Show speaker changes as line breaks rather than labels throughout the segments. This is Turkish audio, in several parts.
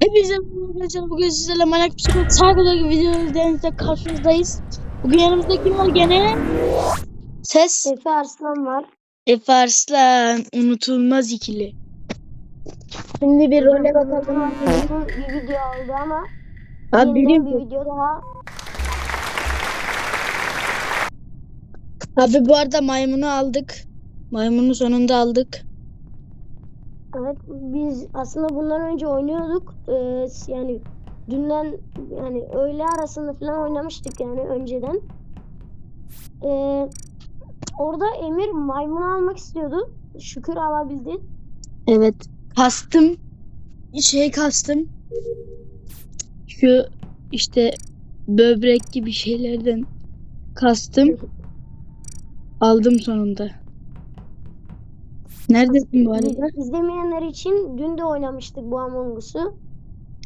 Hepinize merhaba. Bugün sizlerle Manyak Psikolog Sargo'daki videolarınızda karşınızdayız. Bugün yanımızda kim var gene? Ses.
Efe Arslan var.
Efe Arslan. Unutulmaz ikili. Şimdi bir role bakalım.
Bir video oldu ama
Abi benim,
bir video daha.
abi bu arada maymunu aldık. Maymunu sonunda aldık.
Evet biz aslında bundan önce oynuyorduk. Ee, yani dünden yani öğle arasında falan oynamıştık yani önceden. Ee, orada Emir maymunu almak istiyordu. Şükür alabildi.
Evet. Kastım. Şey kastım. Şu işte böbrek gibi şeylerden kastım. Aldım sonunda. Neredesin bu arada?
İzlemeyenler için dün de oynamıştık bu Among Us'u.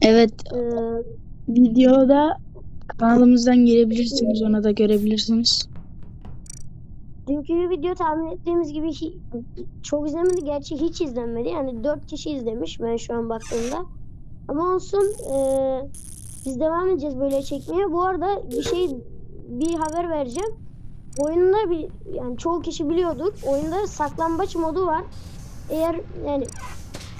Evet,
Ee,
videoda kanalımızdan girebilirsiniz, ona da görebilirsiniz.
Dünkü video tahmin ettiğimiz gibi çok izlenmedi. Gerçi hiç izlenmedi. Yani 4 kişi izlemiş ben şu an baktığımda. Ama olsun eee, biz devam edeceğiz böyle çekmeye. Bu arada bir şey bir haber vereceğim. Oyunda bir yani çoğu kişi biliyordur. Oyunda saklambaç modu var. Eğer yani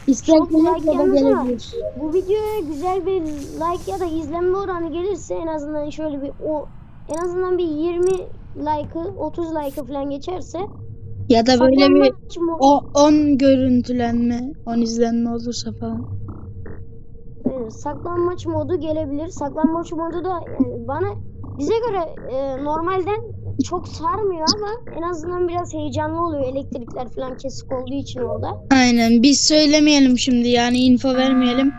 İsterseniz
like
da gelebilir.
bu videoya güzel bir like ya da izlenme oranı gelirse en azından şöyle bir o en azından bir 20 like'ı 30 like'ı falan geçerse
Ya da böyle bir o 10 görüntülenme, 10 izlenme olursa falan.
Evet, saklanmaç modu gelebilir. Saklanmaç modu da yani bana bize göre e, normalden çok sarmıyor ama en azından biraz heyecanlı oluyor elektrikler falan kesik olduğu için orada.
Aynen. Biz söylemeyelim şimdi yani info vermeyelim.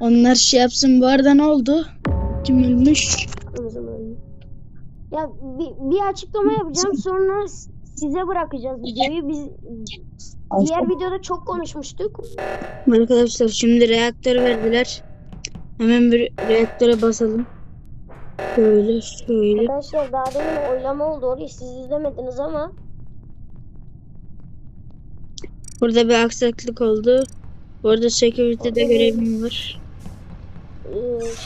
Onlar şey yapsın. Bu arada ne oldu? Kim ölmüş?
Ya bir, bir açıklama yapacağım sonra size bırakacağız videoyu. Biz diğer videoda çok konuşmuştuk.
Arkadaşlar şimdi reaktör verdiler. Hemen bir reaktöre basalım. Şöyle şöyle.
Arkadaşlar daha demin oylama oldu orayı siz izlemediniz ama
Burada bir aksaklık oldu. Bu arada security'de görevim var.
e,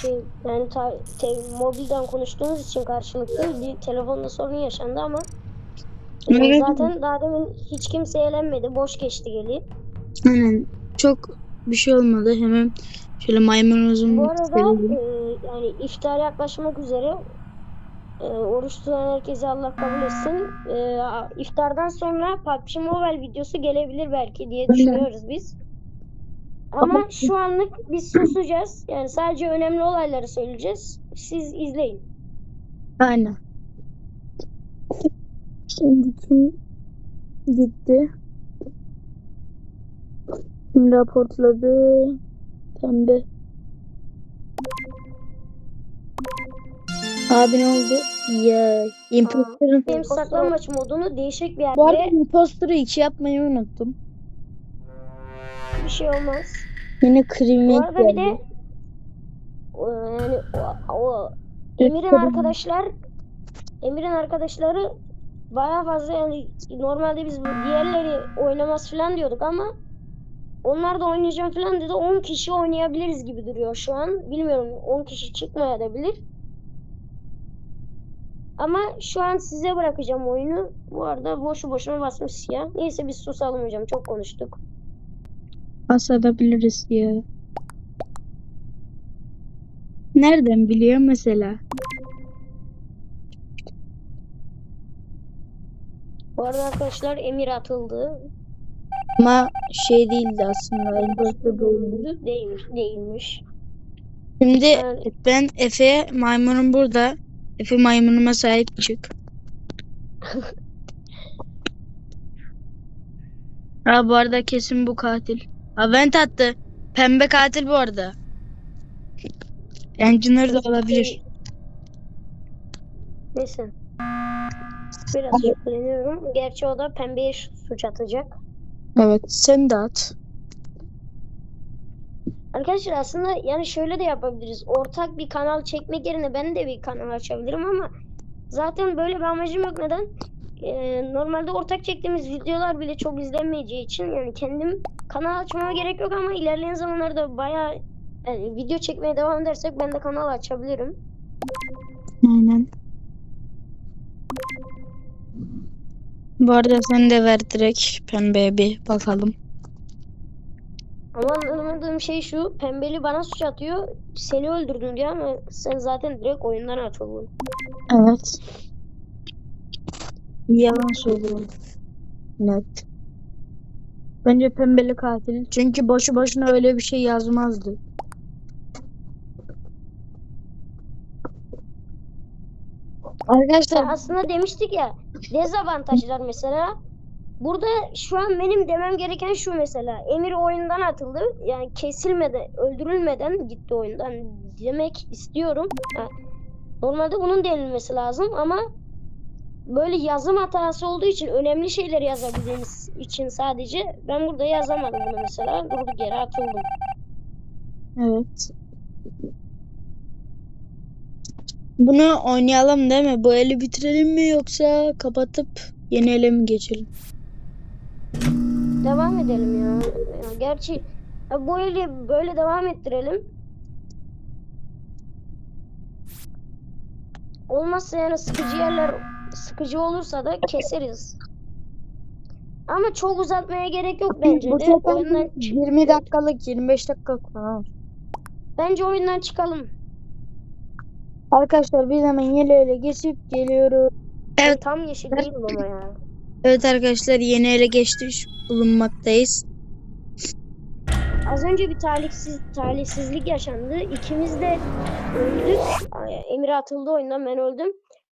şey yani ta- te- mobilden konuştuğumuz için karşılıklı bir telefonda sorun yaşandı ama e,
Evet.
zaten daha demin hiç kimse eğlenmedi. Boş geçti geli.
Aynen. Çok bir şey olmadı. Hemen şöyle maymunumuzun
Bu arada e, yani iftar yaklaşmak üzere e, oruç tutan herkese Allah kabul etsin. E, iftardan sonra PUBG Mobile videosu gelebilir belki diye düşünüyoruz biz. Ama şu anlık biz susacağız. Yani sadece önemli olayları söyleyeceğiz. Siz izleyin.
Aynen. Şimdi kim gitti? Kim raportladı? Pembe. Abi ne oldu? Ya imposter'ın
Benim saklanmaç modunu değişik bir
Bu arada
yerde
imposter'ı iki yapmayı unuttum.
bir şey olmaz.
Yine
Bu
kriminal
arada bir de
geldi.
o, yani o, o Emir'in arkadaşlar Emir'in arkadaşları bayağı fazla yani normalde biz bu diğerleri oynamaz falan diyorduk ama onlar da oynayacağım falan dedi. 10 kişi oynayabiliriz gibi duruyor şu an. Bilmiyorum 10 kişi çıkmayabilir. Ama şu an size bırakacağım oyunu. Bu arada boşu boşuna basmış siyah. Neyse biz susalım hocam. Çok konuştuk.
Basabiliriz ya. Nereden biliyor mesela?
Bu arada arkadaşlar Emir atıldı.
Ama şey değildi aslında. Imposter değildi.
Değilmiş. Değilmiş.
Şimdi
Yani-
ben Efe maymunum burada. Efe maymunuma sahip çık. Ha bu arada kesin bu katil. Ha vent attı. Pembe katil bu arada. Engineer de olabilir.
Neyse. Biraz şüpheleniyorum. Gerçi o da pembeye suç atacak.
Evet sen de at.
Arkadaşlar aslında yani şöyle de yapabiliriz. Ortak bir kanal çekmek yerine ben de bir kanal açabilirim ama zaten böyle bir amacım yok. Neden? Ee, normalde ortak çektiğimiz videolar bile çok izlenmeyeceği için yani kendim kanal açmama gerek yok ama ilerleyen zamanlarda bayağı Yani video çekmeye devam edersek ben de kanal açabilirim.
Aynen. Bu arada sen de ver direkt pembeye bir bakalım.
Ama anlamadığım şey şu. Pembeli bana suç atıyor. Seni öldürdüm diyor ama sen zaten direkt oyundan atıldın.
Evet. Yalan söylüyorum. Net. Bence pembeli katil. Çünkü boşu boşuna öyle bir şey yazmazdı. Arkadaşlar
aslında demiştik ya dezavantajlar mesela. Burada şu an benim demem gereken şu mesela. Emir oyundan atıldı. Yani kesilmeden, öldürülmeden gitti oyundan demek istiyorum. Normalde bunun denilmesi lazım ama böyle yazım hatası olduğu için önemli şeyleri yazabildiğimiz için sadece ben burada yazamadım bunu mesela. Durduk yere atıldım.
Evet. Bunu oynayalım değil mi? Bu eli bitirelim mi yoksa kapatıp yeni ele mi geçelim?
Devam edelim ya. ya gerçi ya bu eli böyle devam ettirelim. Olmazsa yani sıkıcı yerler sıkıcı olursa da keseriz. Ama çok uzatmaya gerek yok bence
Bu
de. Oyundan,
20 dakikalık 25 dakika falan.
bence oyundan çıkalım.
Arkadaşlar biz hemen yeni ele geçip geliyoruz. Evet.
Tam yeşil değil ama ya.
Evet arkadaşlar yeni ele geçmiş bulunmaktayız.
Az önce bir talihsiz talihsizlik yaşandı. İkimiz de öldük. Emir atıldı oyundan ben öldüm.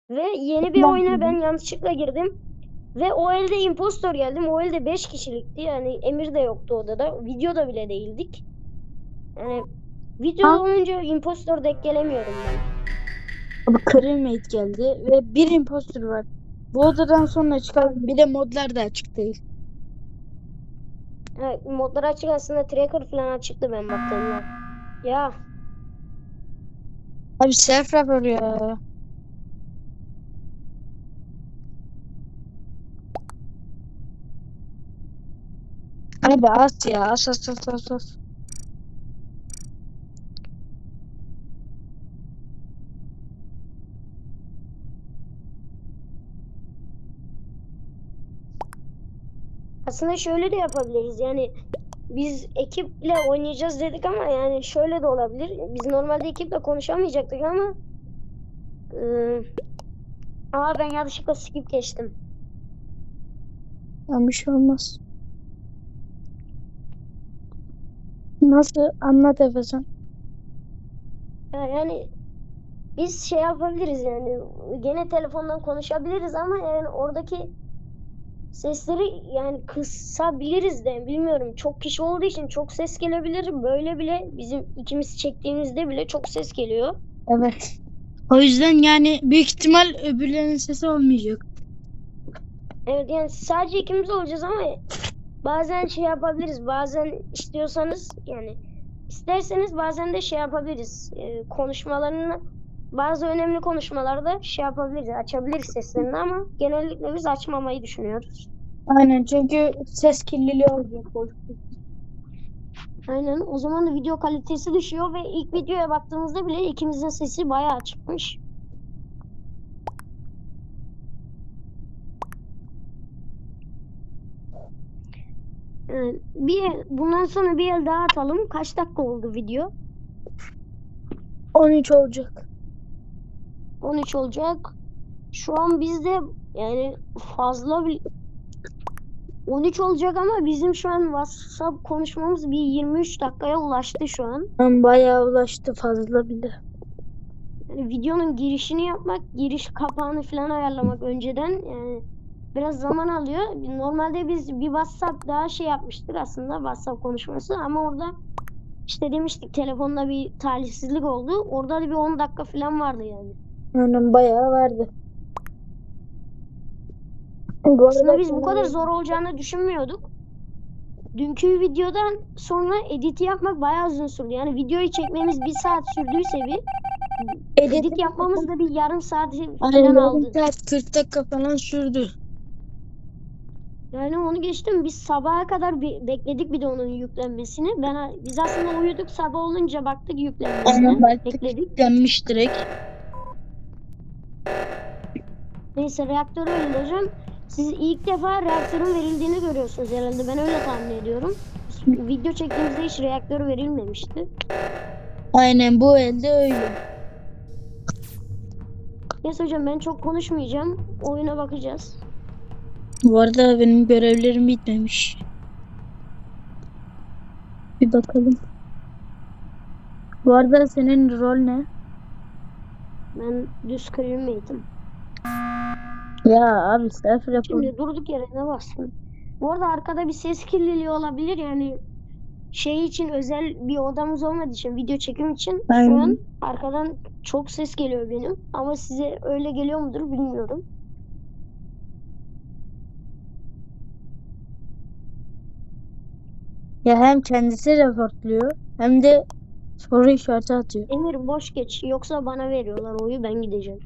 Ve yeni bir
Ben
oyuna ben yanlışlıkla girdim. Ve o elde impostor geldim. O elde 5 kişilikti. Yani Emir de yoktu odada. Videoda bile değildik. Yani video olunca impostor denk gelemiyorum ben.
Abi Crewmate geldi ve bir imposter var. Bu odadan sonra çıkan bir de modlar da açık değil.
Evet, modlar açık aslında tracker falan açıktı ben baktığımda. Ya
Abi self rapor ya. Abi as ya as as as as as.
Aslında şöyle de yapabiliriz. Yani biz ekiple oynayacağız dedik ama yani şöyle de olabilir. Biz normalde ekiple konuşamayacaktık ama eee Aa ben yanlışlıkla skip geçtim.
Ya bir şey olmaz. Nasıl? Anlat Efe sen.
Ya yani biz şey yapabiliriz yani gene telefondan konuşabiliriz ama yani oradaki sesleri yani kısabiliriz de bilmiyorum çok kişi olduğu için çok ses gelebilir böyle bile bizim ikimiz çektiğimizde bile çok ses geliyor.
Evet. O yüzden yani büyük ihtimal öbürlerinin sesi olmayacak.
Evet yani sadece ikimiz olacağız ama bazen şey yapabiliriz. Bazen istiyorsanız yani isterseniz bazen de şey yapabiliriz. Ee, konuşmalarını bazı önemli konuşmalarda şey yapabiliriz. Açabiliriz seslerini ama genellikle biz açmamayı düşünüyoruz.
Aynen çünkü ses kirliliği ver.
Aynen. O zaman da video kalitesi düşüyor ve ilk videoya baktığımızda bile ikimizin sesi bayağı çıkmış. Bir bundan sonra bir el daha atalım. Kaç dakika oldu video?
13 olacak.
13 olacak. Şu an bizde yani fazla bir 13 olacak ama bizim şu an WhatsApp konuşmamız bir 23 dakikaya ulaştı şu an.
Ben bayağı ulaştı fazla bile.
Yani videonun girişini yapmak, giriş kapağını falan ayarlamak önceden yani biraz zaman alıyor. Normalde biz bir WhatsApp daha şey yapmıştık aslında WhatsApp konuşması ama orada işte demiştik telefonda bir talihsizlik oldu. Orada da bir 10 dakika falan vardı yani.
Aynen bayağı vardı. Bu
Aslında biz bu kadar zor olacağını düşünmüyorduk. Dünkü videodan sonra editi yapmak bayağı uzun sürdü. Yani videoyu çekmemiz bir saat sürdüyse bir edit yapmamız da bir yarım saat falan aldı.
saat 40 dakika falan sürdü.
Yani onu geçtim. Biz sabaha kadar bir bekledik bir de onun yüklenmesini. Ben biz aslında uyuduk. Sabah olunca baktık yüklenmesine.
Aynen baktık.
Bekledik.
Yüklenmiş direkt.
Neyse reaktörü öldüreceğim. Siz ilk defa reaktörün verildiğini görüyorsunuz herhalde. Ben öyle tahmin ediyorum. Video çektiğimizde hiç reaktör verilmemişti.
Aynen bu elde öyle.
Neyse hocam ben çok konuşmayacağım. Oyuna bakacağız.
Bu arada benim görevlerim bitmemiş. Bir bakalım. Bu arada senin rol ne?
Ben düz crewmate'im.
Ya abi self report.
Şimdi durduk yere ne bastım. Bu arada arkada bir ses kirliliği olabilir yani şey için özel bir odamız olmadığı için video çekim için
Aynen.
şu an arkadan çok ses geliyor benim ama size öyle geliyor mudur bilmiyorum.
Ya hem kendisi reportluyor hem de soru işareti atıyor.
Emir boş geç yoksa bana veriyorlar oyu ben gideceğim.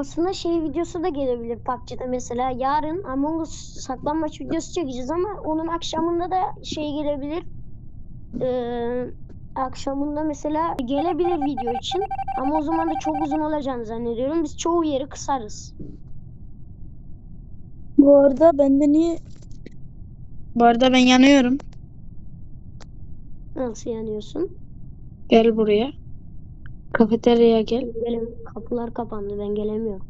Aslında şey videosu da gelebilir PUBG'de mesela yarın Among Us saklanmaç videosu çekeceğiz ama onun akşamında da şey gelebilir. Ee, akşamında mesela gelebilir video için ama o zaman da çok uzun olacağını zannediyorum. Biz çoğu yeri kısarız.
Bu arada bende niye... Bu arada ben yanıyorum.
Nasıl yanıyorsun?
Gel buraya. Kafeteryaya gel.
Gelem kapılar kapandı ben gelemiyorum.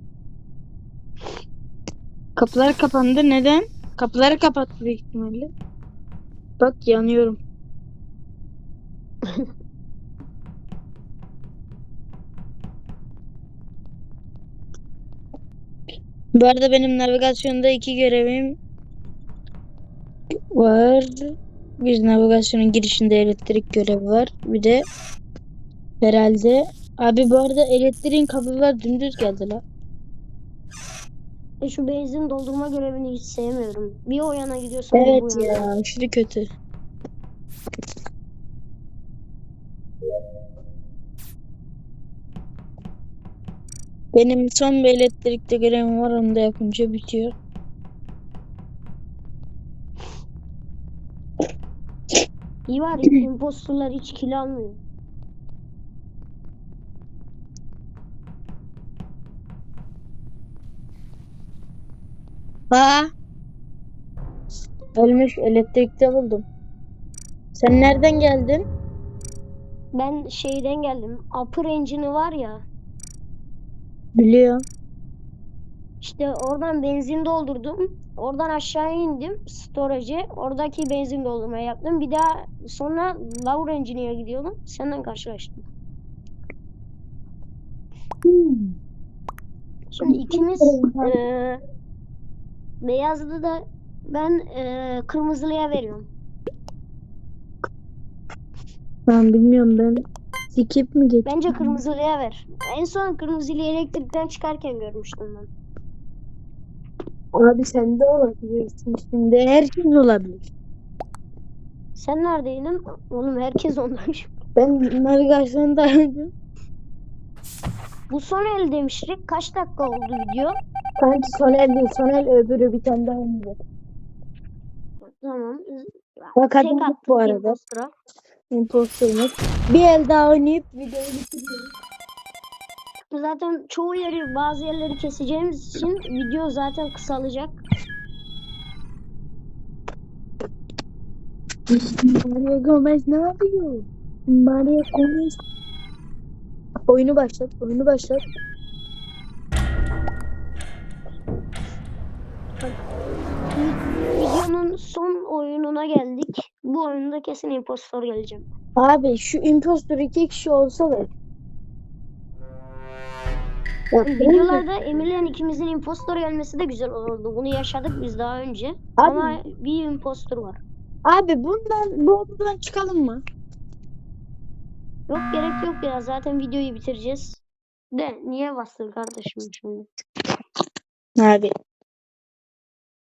Kapılar kapandı. Neden? Kapıları kapattı büyük ihtimalle. Bak yanıyorum. Bu arada benim navigasyonda iki görevim var. Bir navigasyonun girişinde elektrik görevi var. Bir de herhalde abi bu arada elektriğin kablolar dümdüz geldi la.
E şu benzin doldurma görevini hiç sevmiyorum. Bir o yana gidiyorsun bir bu
Evet
yana.
ya aşırı kötü. Benim son bir elektrikte görevim var onu da yapınca bitiyor.
İyi var ya impostorlar hiç kill almıyor.
Ha? Ölmüş elektrikte buldum. Sen nereden geldin?
Ben şeyden geldim. Upper engine'i var ya.
Biliyorum.
İşte oradan benzin doldurdum. Oradan aşağı indim. Storage'e. Oradaki benzin doldurmaya yaptım. Bir daha sonra lower engine'e gidiyordum. Senden karşılaştım. Şimdi ikimiz eee beyazlı da ben eee kırmızılıya veriyorum.
Ben bilmiyorum ben skip mi geçtim?
Bence kırmızılıya ver. En son kırmızılıyı elektrikten çıkarken görmüştüm ben.
Abi sen de olabilirsin şimdi. Herkes olabilir.
Sen neredeydin? Oğlum herkes ondaymış.
Ben navigasyondaydım.
Bu son el demiştik. Kaç dakika oldu video?
Kanki Soner değil. Soner öbürü bir tane daha oynuyor.
Tamam.
Bak
attık
bu arada.
impostora.
Imposter'ımız. Bir el daha oynayıp videoyu bitiriyoruz.
Zaten çoğu yeri bazı yerleri keseceğimiz için video zaten kısalacak.
Mario Gomez ne yapıyor? Mario Gomez. Oyunu başlat. Oyunu başlat.
Videonun son oyununa geldik. Bu oyunda kesin impostor geleceğim.
Abi şu impostor iki kişi olsa da. Ya,
Videolarda Emir'le ikimizin impostor gelmesi de güzel olurdu. Bunu yaşadık biz daha önce.
Abi-
Ama bir impostor var.
Abi bundan bu odadan çıkalım mı?
Yok gerek yok ya. Zaten videoyu bitireceğiz. De niye bastın kardeşim şimdi?
Abi.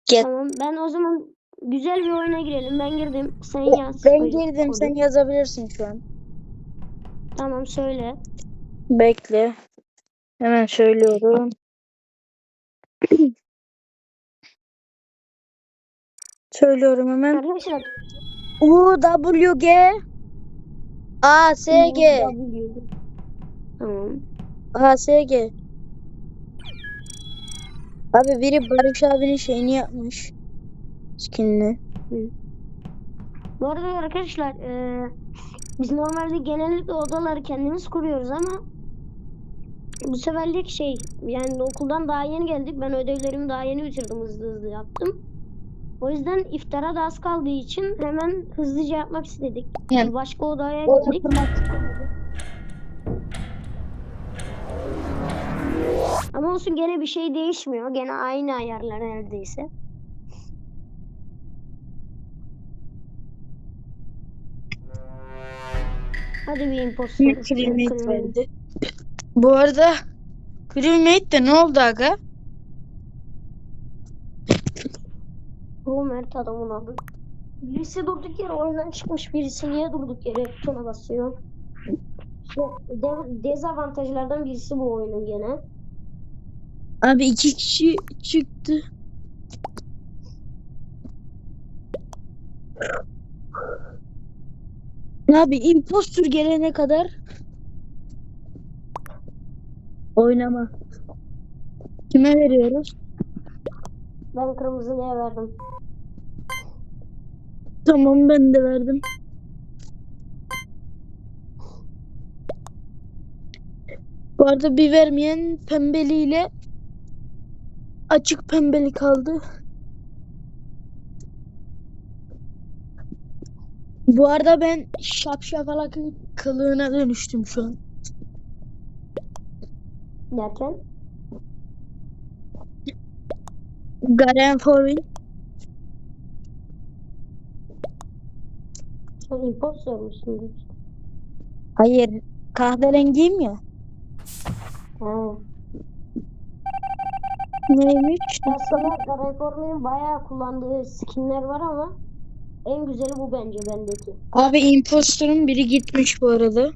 Gel.
Tamam ben o zaman güzel bir oyuna girelim. Ben girdim. Sen yaz.
Ben girdim sen yazabilirsin şu an.
Tamam söyle.
Bekle. Hemen söylüyorum. Söylüyorum hemen.
Arkadaşlar
U W G A S G
Tamam.
A S G Abi biri Barış abinin şeyini yapmış. Skinini.
Bu arada arkadaşlar eee, biz normalde genellikle odaları kendimiz kuruyoruz ama bu seferlik şey yani okuldan daha yeni geldik. Ben ödevlerimi daha yeni bitirdim hızlı hızlı yaptım. O yüzden iftara da az kaldığı için hemen hızlıca yapmak istedik.
Yani-
Başka odaya gittik. Ama olsun gene bir şey değişmiyor. Gene aynı ayarlar neredeyse. Hadi bir impostor.
Verdi. Bu arada crewmate de ne oldu aga?
Bu Mert adamın adı. Birisi durduk yere oyundan çıkmış. Birisi niye durduk yere butona basıyor? Dezavantajlardan birisi bu oyunun gene.
Abi iki kişi çıktı. Abi impostor gelene kadar oynama. Kime veriyoruz?
Ben kırmızılıya verdim.
Tamam ben de verdim. Bu arada bir vermeyen pembeliyle açık pembeli kaldı. Bu arada ben şapşavalakın kılığına dönüştüm şu an.
Derken
Garen Forbin.
sen impostor musun?
Hayır. Kahverengiyim ya.
Ha.
Neymiş?
Aslında Reformer'in bayağı kullandığı skinler var ama en güzeli bu bence bendeki.
Abi impostorun biri gitmiş bu arada.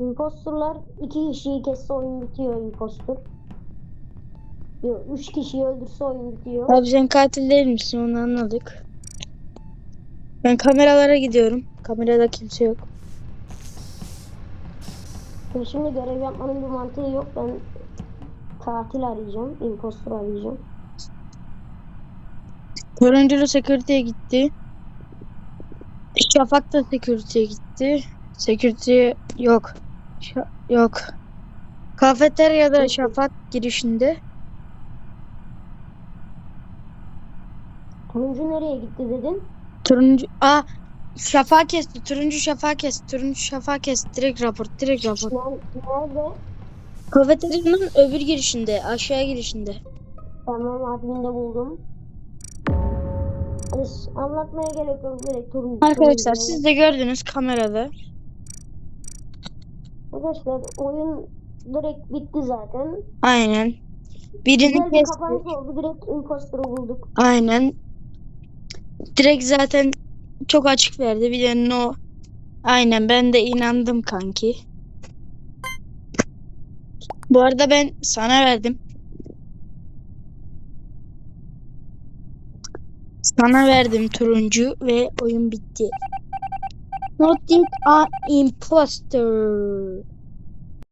Impostorlar iki kişiyi kesse oyun bitiyor impostor. Yok üç kişiyi öldürse oyun bitiyor.
Abi sen katil değil misin onu anladık. Ben kameralara gidiyorum. Kamerada kimse yok.
Şimdi görev yapmanın bir mantığı yok. Ben katil arayacağım. Impostor arayacağım.
Turunculu security'ye gitti. Şafak da security'ye gitti. Security yok. Şa- yok. Kafeteryada Şafak girişinde.
Turuncu nereye gitti dedin?
Turuncu... Aa! Şafak kesti. Turuncu şafak kesti. Turuncu şafak kesti. Direkt rapor. Direkt rapor.
Ner- Nerede?
Kafeteryanın öbür girişinde. Aşağı girişinde.
Tamam adminde buldum. Anlatmaya gerek yok. Direkt turuncu.
Arkadaşlar siz de gördünüz kamerada.
Arkadaşlar oyun direkt bitti zaten.
Aynen. Birini
Güzel bir kapanış oldu. Direkt impostoru bulduk.
Aynen. Direkt zaten çok açık verdi. Bir de no. Aynen ben de inandım kanki. Bu arada ben sana verdim. Sana verdim turuncu ve oyun bitti. Not yet a imposter.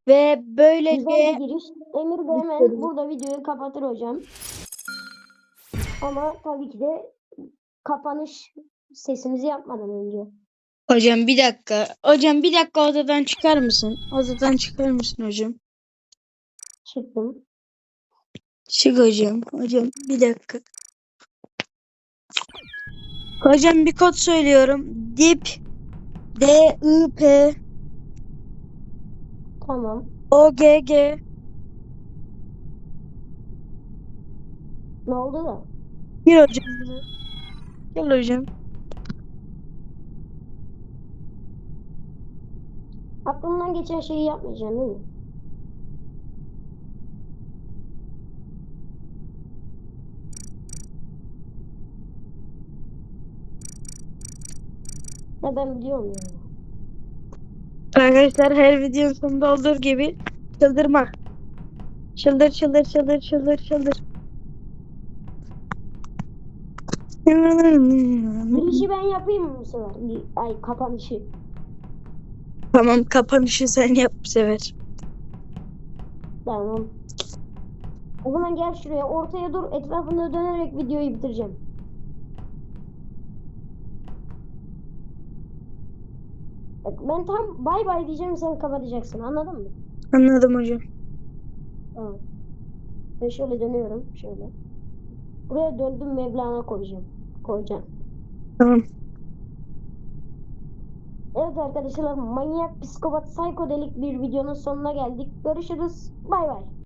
Ve
Güzel
böylece
bir giriş. Emir de hemen burada videoyu kapatır hocam. Ama tabii ki de kapanış sesimizi yapmadan önce.
Hocam bir dakika. Hocam bir dakika odadan çıkar mısın? Odadan çıkar mısın hocam?
Çıktım.
Çık hocam. Hocam bir dakika. Hocam bir kod söylüyorum. Dip D I P
Tamam.
O G G
Ne oldu da?
Gir hocam. Gel hocam.
Aklımdan geçen şeyi yapmayacağım değil mi? Ya ben biliyorum ya.
Arkadaşlar her videonun sonunda olduğu gibi çıldırma. Çıldır çıldır çıldır çıldır çıldır.
Girişi ben yapayım mı bu sefer? Ay kapanışı.
Tamam kapanışı sen yap bu sefer.
Tamam. O zaman gel şuraya ortaya dur etrafında dönerek videoyu bitireceğim. Ben tam bay bay diyeceğim sen kapatacaksın anladın mı?
Anladım hocam.
Tamam. Ben şöyle dönüyorum şöyle. Buraya döndüm Mevlana koyacağım. Koyacağım.
Tamam.
Evet arkadaşlar manyak psikopat psikodelik bir videonun sonuna geldik. Görüşürüz. Bay bay.